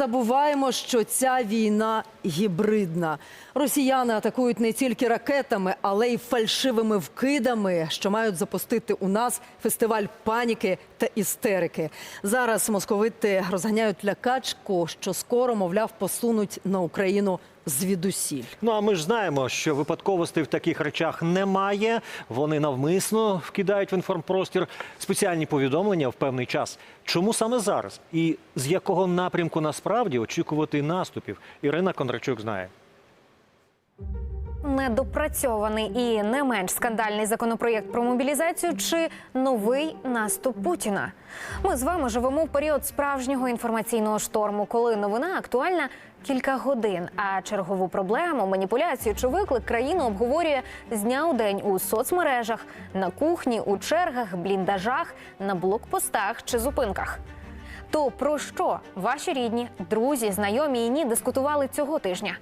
забуваємо, що ця війна гібридна. Росіяни атакують не тільки ракетами, але й фальшивими вкидами, що мають запустити у нас фестиваль паніки та істерики. Зараз московити розганяють лякачку, що скоро, мовляв, посунуть на Україну звідусіль. Ну а ми ж знаємо, що випадковостей в таких речах немає. Вони навмисно вкидають в інформпростір спеціальні повідомлення в певний час. Чому саме зараз? І з якого напрямку насправді очікувати наступів? Ірина Кондрачук знає. Недопрацьований і не менш скандальний законопроєкт про мобілізацію чи новий наступ Путіна. Ми з вами живемо в період справжнього інформаційного шторму, коли новина актуальна кілька годин. А чергову проблему, маніпуляцію чи виклик країну обговорює з дня у день у соцмережах, на кухні, у чергах, бліндажах, на блокпостах чи зупинках. То про що ваші рідні, друзі, знайомі і ні дискутували цього тижня?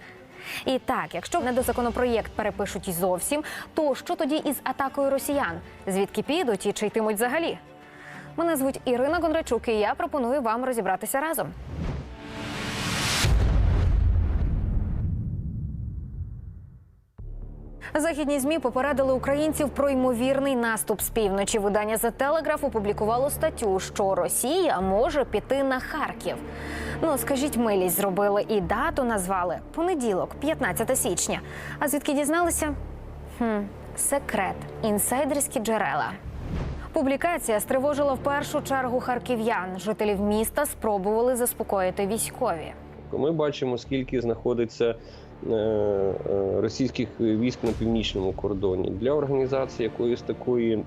І так, якщо не до законопроєкт перепишуть зовсім, то що тоді із атакою росіян? Звідки підуть і чи йтимуть взагалі? Мене звуть Ірина Гондрачук, і я пропоную вам розібратися разом. Західні змі попередили українців про ймовірний наступ з півночі. Видання The Telegraph опублікувало статтю, що Росія може піти на Харків. Ну скажіть, милість зробили і дату назвали понеділок, 15 січня. А звідки дізналися? Хм, секрет, інсайдерські джерела. Публікація стривожила в першу чергу харків'ян. Жителів міста спробували заспокоїти військові. Ми бачимо, скільки знаходиться російських військ на північному кордоні. Для організації якоїсь такої е,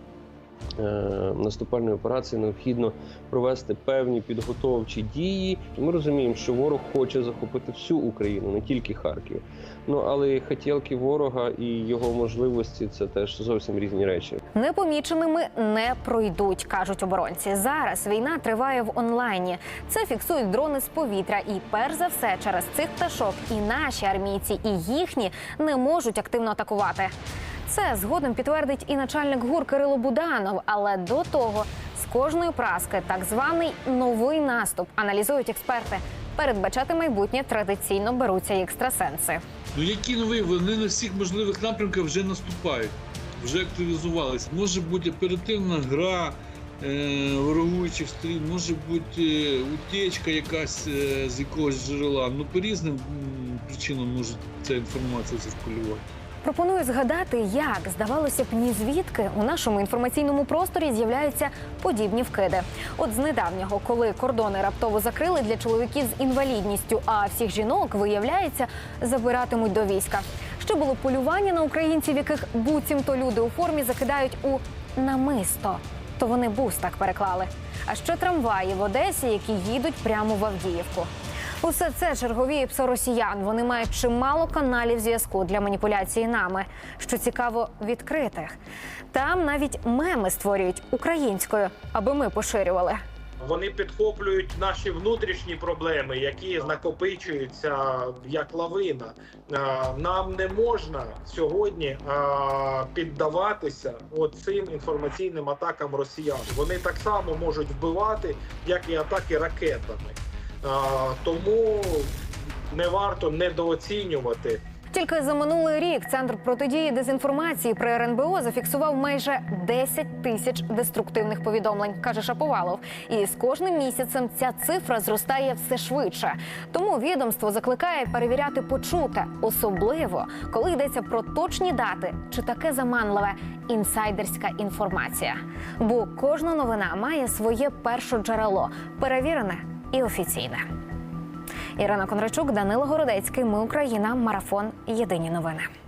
наступальної операції необхідно провести певні підготовчі дії. Ми розуміємо, що ворог хоче захопити всю Україну, не тільки Харків. Ну але і хотілки ворога і його можливості це теж зовсім різні речі. Непоміченими не пройдуть, кажуть оборонці. Зараз війна триває в онлайні. Це фіксують дрони з повітря. І перш за все, через цих пташок і наші армійці, і їхні не можуть активно атакувати. Це згодом підтвердить і начальник гур Кирило Буданов. Але до того з кожної праски так званий новий наступ аналізують експерти. Передбачати майбутнє традиційно беруться екстрасенси. Ну які нові? Вони на всіх можливих напрямках вже наступають, вже активізувалися. Може бути оперативна гра е, ворогуючих сторін, може бути е, утечка якась е, з якогось джерела. Ну по різним причинам може ця інформація циркулювати. Пропоную згадати, як здавалося б, ні звідки у нашому інформаційному просторі з'являються подібні вкиди. От з недавнього, коли кордони раптово закрили для чоловіків з інвалідністю, а всіх жінок виявляється забиратимуть до війська. Ще було полювання на українців, яких буцімто люди у формі закидають у намисто. То вони бус так переклали. А ще трамваї в Одесі, які їдуть прямо в Авдіївку. Усе це чергові псо росіян. Вони мають чимало каналів зв'язку для маніпуляції нами, що цікаво, відкритих. Там навіть меми створюють українською, аби ми поширювали. Вони підхоплюють наші внутрішні проблеми, які накопичуються як лавина. Нам не можна сьогодні піддаватися цим інформаційним атакам росіян. Вони так само можуть вбивати, як і атаки ракетами. Тому не варто недооцінювати Тільки за минулий рік центр протидії дезінформації при РНБО зафіксував майже 10 тисяч деструктивних повідомлень, каже Шаповалов. І з кожним місяцем ця цифра зростає все швидше. Тому відомство закликає перевіряти почуте, особливо коли йдеться про точні дати чи таке заманливе інсайдерська інформація. Бо кожна новина має своє перше джерело, перевірене і офіційне. Ірина Конрачук, Данило Городецький. Ми Україна. Марафон. Єдині новини.